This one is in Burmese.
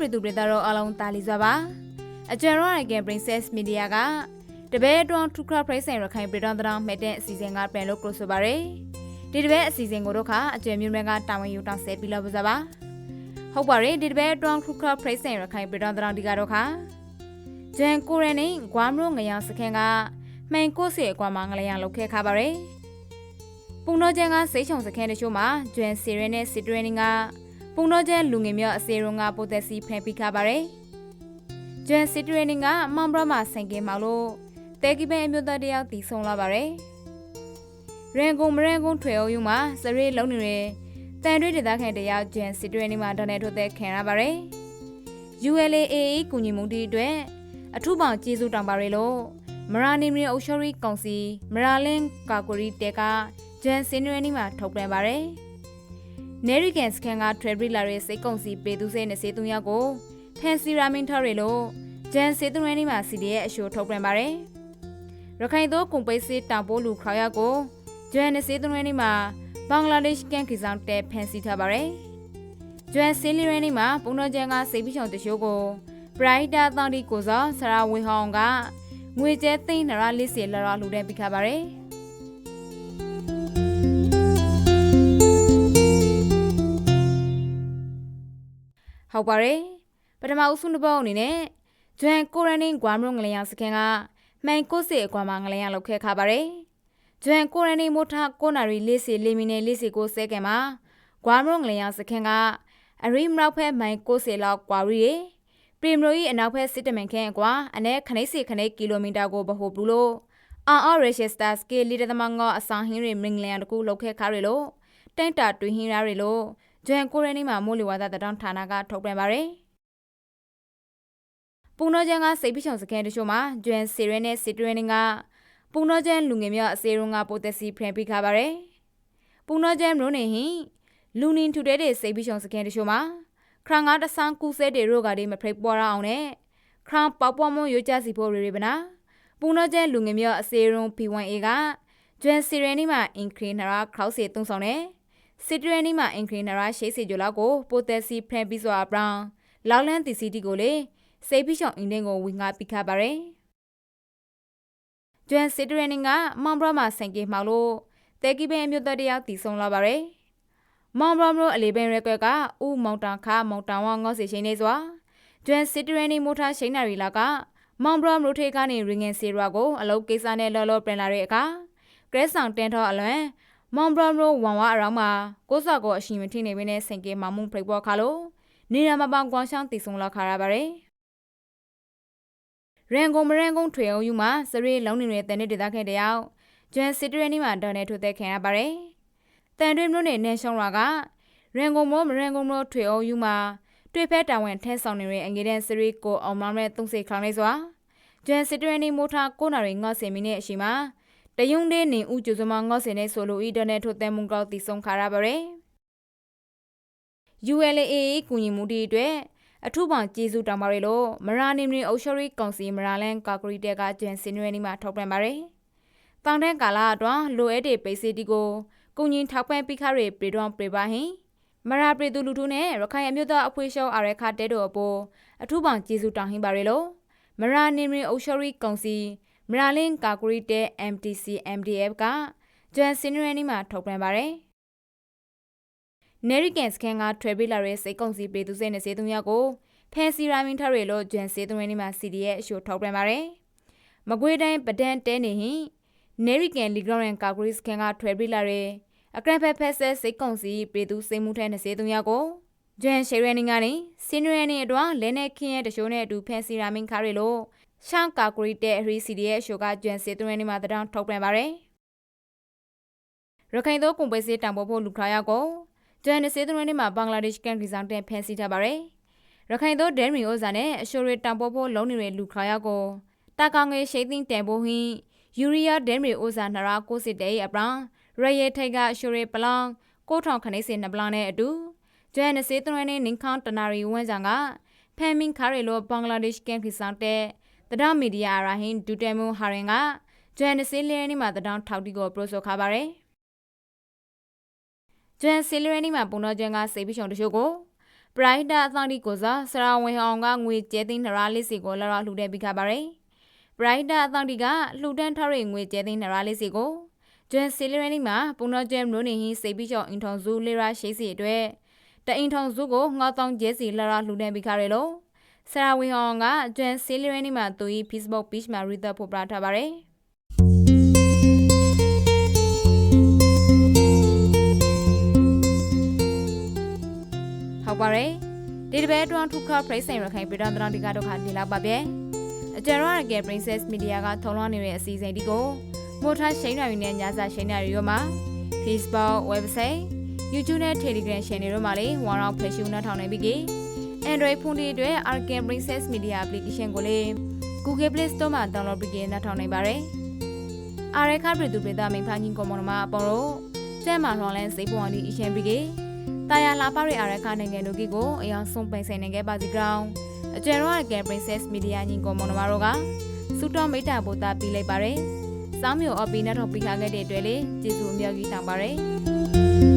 ပြည်သူပြည်သားတို့အားလုံးတာလီစွာပါအကျဉ်းရောရက Princess Media ကတပည့်အတွန်းထုခရပရိစင်ရခိုင်ပြည်တော်တော်မဲ့တဲ့အစီအစဉ်ကပြန်လို့ကိုဆိုပါရယ်ဒီတပည့်အစီအစဉ်ကိုတော့ခအကျဉ်းမျိုးတွေကတာဝန်ယူတောင်းဆဲပြီးလို့ပါပါဟုတ်ပါရဲ့ဒီတပည့်အတွန်းထုခရပရိစင်ရခိုင်ပြည်တော်တော်ဒီကတော့ခဂျန်ကိုရနေဂွာမရိုငရစခင်ကမှန်ကိုစီအကွာမှာငလျံလောက်ခဲ့ခါပါရယ်ပုံတော်ကျန်ကစိတ်ချုံစခင်တချို့မှာဂျန်စီရဲနဲ့စီထရင်းက ပုံတော်ကျန်လူငယ်မျိုးအစီရုံကပိုတက်စီဖန်ပြီးခါပါရယ်ဂျန်စီထရင်းကမမ်ဘရမဆိုင်ကင်မောင်လို့တဲကီပဲအမျိုးသားတယောက်တည်ဆုံလာပါရယ်ရန်ကုန်မရန်ကုန်ထွေအောင်ယူမှာစရေလုံးနေရတန်တွေးဒေသခံတယောက်ဂျန်စီထရင်းမှာဒေါ်နယ်ထိုတဲ့ခံရပါရယ် ULAA ကူညီမှုတီအတွက်အထူးပေါင်ကျေးဇူးတောင်းပါရလို့မရာနီမီအုပ်ချုပ်ရေးကောင်စီမရာလင်းကာကိုရီတဲကဂျန်စင်နွေနီမှာထုတ်ပြန်ပါရယ်။ American Scan က Trade လာရဲ့စိတ်ကုန်စီပေသူစိနေစေသူယောက်ကိုဖန်စီရာမင်းထော်ရလို့ဂျန်စေသူနွေနီမှာစီဒီရဲ့အရှိုးထုတ်ပြန်ပါရယ်။ရခိုင်သောကွန်ပိတ်စစ်တောင်ပိုးလူခေါယောက်ကိုဂျန်စေသူနွေနီမှာဘင်္ဂလားဒေ့ရှ်ကန်ကီဆောင်တဲဖန်စီထားပါရယ်။ဂျန်စင်လီရနီမှာပုံတော်ကျန်ကစိတ်ပြီးချောင်တရှိုးကိုပရိုက်တာတောင်ဒီကိုစောဆရာဝေဟောင်ကငွေကျဲသိန်းနရလေးစီလရလူတဲ့ပြခပါရယ် ဟုတ်ပါရဲ့ပထမအုပ်စုတစ်ပုတ်အနေနဲ့ဂျွမ်ကိုရနင်းဂွမ်ရုံငလျာစခင်ကမှန်ကိုစီအကွာမှာငလျာလောက်ခဲ့ခပါရယ်ဂျွမ်ကိုရနင်းမိုထားကိုနာရီလေးစီလေးမီနယ်လေးစီကိုစဲကံမှာဂွမ်ရုံငလျာစခင်ကအရိမရောက်ဖဲမှန်ကိုစီလောက်ကွာရီပရီမရိုဤအနောက်ဖက်စစ်တမန်ခန့်အကွာအနက်ခနိစီခနိကီလိုမီတာကိုဘဟုဘူးလို့အာအော်ရရှက်စတာစကေလီတသမငောအဆောင်ဟင်းရီမင်္ဂလန်တကူလောက်ခဲ့ခါရီလို့တင့်တာတွင်ဟင်းရာရီလို့ ဂျန်ကိုရနီမှာမိုးလေဝသတတောင်းဌာနကထုတ်ပြန်ပါရယ်ပူနောကျန်ကစိတ်ပိချုံစကန်တချို့မှာဂျန်စီရဲနဲ့စီတရင်းကပူနောကျန်လူငယ်များအစေရုံကပိုတက်စီဖရန်ပိခါပါရယ်ပူနောကျန်ရိုးနေဟင်လူနင်းထူတဲ့စိတ်ပိချုံစကန်တချို့မှာခရငါတဆန်းကူဆဲတေရိုကဒီမဖရိပေါ်ရအောင်နဲ့ခရန်ပေါပွားမွန်ရိုကြစီဖို့ရေရပနာပူနောကျန်လူငယ်များအစေရုံ P1A ကဂျန်စီရဲနီမှာအင်ခရီနရာခရောက်စီသုံးဆောင်နဲ့ စစ်တရနီမှာအင်ခရီနရာရှိစီဂျိုလာကိုပိုတက်စီဖရန်ပြီးစွာဘရောင်လောက်လန်တီစီတီကိုလေစိတ်ဖိရှောင်းအင်းတင်းကိုဝင်ငါပိခပါရယ်ဂျန်စစ်တရနီကမောင်ဘရမှာဆိုင်ကေမှောက်လို့တဲကီဘဲအမျိုးသားတယောက်တည်ဆုံလာပါရယ်မောင်ဘရမလို့အလေးပင်ရက်ကွက်ကဦးမောင်တန်ခါမောင်တန်ဝငေါစီချင်းနေစွာဂျန်စစ်တရနီမိုထားရှိန်နာရီလာကမောင်ဘရမလို့ထေကနေရင်ငင်စီရွာကိုအလုပ်ကိစ္စနဲ့လော်လော်ပြင်လာတဲ့အခါကရဲဆောင်တင်ထောအလွန် မောင်ဘရမလို့ဝန်ဝါအရောင်းမှာကိုစော့ကိုအရှင်မထိနေပင်းနဲ့စင်ကေမောင်မှုဖိပေါ်ခါလို့နေရမပောင်ကွန်ရှောင်းတည်ဆုံလာခါရပါတယ်ရန်ကုန်မရန်ကုန်ထွေအောင်ယူမှာစရေလုံးနေနေတဲ့တန်တဲ့ဒေသခံတယောက်ဂျန်စစ်တရနီမှာဒေါ်နေထိုသက်ခံရပါတယ်တန်တွင်းမြို့နယ်နယ်ရှုံးရွာကရန်ကုန်မိုးမရန်ကုန်မြို့ထွေအောင်ယူမှာတွေ့ဖက်တာဝန်ထဲဆောင်နေတဲ့အငေးတဲ့စရီကိုအောင်မောင်းနဲ့သုံးစိခလောင်းလေးစွာဂျန်စစ်တရနီမိုထားကိုနာရီငေါ့စင်မီနဲ့အရှိမှာ တယုံတဲ့နေဦးကျူစမငေါ့စင်နဲ့ဆိုလိုဤဒနဲ့ထိုတဲ့မုံကောက်တီဆုံးခါရပါရယ် ULAA ကူညီမှုတီအတွက်အထူးပေါင်ကျေးဇူးတောင်းပါရလို့မရာနီမီအုပ်ချုပ်ရေးကောင်စီမရာလန်ကာကရီတက်ကဂျန်စင်နွေနီမှာထောက်ပံ့ပါရယ်။တောင်တဲ့ကာလအတွင်းလိုအပ်တဲ့ပိစီတီကိုကုညီထောက်ပံ့ပိခရပြေတော်ပြေပါဟင်မရာပြေသူလူထုနဲ့ရခိုင်အမျိုးသားအဖွဲ့ရှောင်းအရခတဲတို့အပေါ်အထူးပေါင်ကျေးဇူးတောင်းဟင်းပါရလို့မရာနီမီအုပ်ချုပ်ရေးကောင်စီ မရာလင်းကာကရီတက် MTC MDF ကဂျန်စင်နွေနီမှာထောက်ပံ့ပါရယ်။ American Scan ကထွေပေးလာတဲ့စိတ်ကုန်စီပေသူစိတ်နဲ့စေသူများကိုဖန်စီရာမင်းထရလို့ဂျန်စေသူရင်းမှာ CD ရဲ့အရှိုးထောက်ပြန်ပါတယ်။မကွေးတိုင်းပဒန်တဲနေဟင် American Legal and Calgary Scan ကထွေပေးလာတဲ့အကရဖက်ဖက်ဆက်စိတ်ကုန်စီပေသူစိတ်မှုထဲနဲ့စေသူများကိုဂျန်ရှယ်ရန်ကနေစင်ရန်နေအတွန်းလဲနဲ့ခင်းရဲ့တရှိုးနဲ့အတူဖန်စီရာမင်းခါရလို့ ရှောင်းကာဂရီတဲ့အရီ CD ရဲ့အရှိုးကဂျန်စေသူရင်းမှာတောင်းထောက်ပြန်ပါတယ်။ရခိုင်သောကွန်ပွဲစီတံပိုးဖို့လူခါရကိုဂျန်စေသူရင်းမှာဘင်္ဂလားဒေ့ရှ်ကန်ရီဆောင်တဲ့ဖန်စီထားပါတယ်။ရခိုင်သောဒဲမီအိုဇာနဲ့အရှိုရီတံပိုးဖို့လုံးနေတဲ့လူခါရောက်ကိုတာကောင်ငယ်ရှိသိန်းတန်ဖို့ဟင်းယူရီးယားဒဲမီအိုဇာနရာကိုစစ်တဲ့အပရန်ရရဲထိုက်ကအရှိုရီပလောင်ကိုထောင်ခနေစင်နပလန်နဲ့အတူဂျန်နစေသွဲနဲ့နင်းခေါန်တနာရီဝန်းဆောင်ကဖန်မင်ခါရီလိုဘင်္ဂလားဒေ့ရှ်ကန်ခီဆောင်တဲ့ တဒမီဒီယာရာဟင်ဒူတဲမူဟာရင်ကဂျန်နစေလီယနီမှာတဒေါင်းထောက်တီကိုပရိုဆိုခါပါရယ်ဂျန်စီလီယနီမှာပုံတော်ဂျန်ကစေပြီးချုံတချို့ကိုပပရိုက်တာအသံဒီကိုစားစရာဝင်အောင်ကငွေကျဲသိန်းနရာလေးစီကိုလာရလှူတဲ့ပြီးခါပါရယ်ပရိုက်တာအသံဒီကလှူဒန်းထားတဲ့ငွေကျဲသိန်းနရာလေးစီကိုကျွမ်းစီလရနီမှာပုံတော်ကျဲမျိုးနေဟင်းစိတ်ပြီးချောင်းအင်ထုံစုလေရာရှိစီအတွက်တအင်ထုံစုကိုငေါတောင်းကျဲစီလာရလှူတဲ့ပြီးခါရယ်လို့ စရာဝင်အောင်ကကျွမ်းစီလရနီမှာသူဤ Facebook page မှာရီသက်ဖို့ပြထားပါရယ်ဟုတ်ပါရဲ့ဒီတပတ်အတွင်းထုခပရိတ်ဆိုင်ရခိုင်ပြည်တော်တရဒီကတော့ခါဒီလောက်ပါဗျ။အကျရရကဲ Princess Media ကထုံလွှမ်းနေတဲ့အစီအစဉ်ဒီကိုမိုထားရှိန်ရွာရင်းနဲ့ညစာရှိန်ရွာရီရောမှာ Facebook website YouTube နဲ့ Telegram channel တို့မှာလေဝါရောက်ဖက်ရှုနှထောင်နေပြီကေ Android ဖုန်းတွေအတွက် Arcan Princess Media application ကိုလေ Google Play Store မှာ download ပြီးကေနှထောင်နိုင်ပါတယ်။အားရခပြည်သူပြည်သားမိဖာကြီးကွန်မွန်မှာအပေါ်တော့ကျဲမှာလွန်လန်းစိတ်ပွန်ဒီအရှင်ပြီးကေတာယာလာပါရအရခနိုင်ငံတို့ကကိုအယောင်ဆုံးပိန်ဆိုင်နေခဲ့ပါစီကောင် အကျယ်ရောက Princess Media ညီကွန်မွန်မှာတော့ကစူတော်မိတာပိုတာပြီးလိုက်ပါတယ်။စောင်းမျိုးအပီနဲ့တော့ပြီးခါခဲ့တဲ့အတွက်လေကျေးဇူးအများကြီးတောင်းပါတယ်။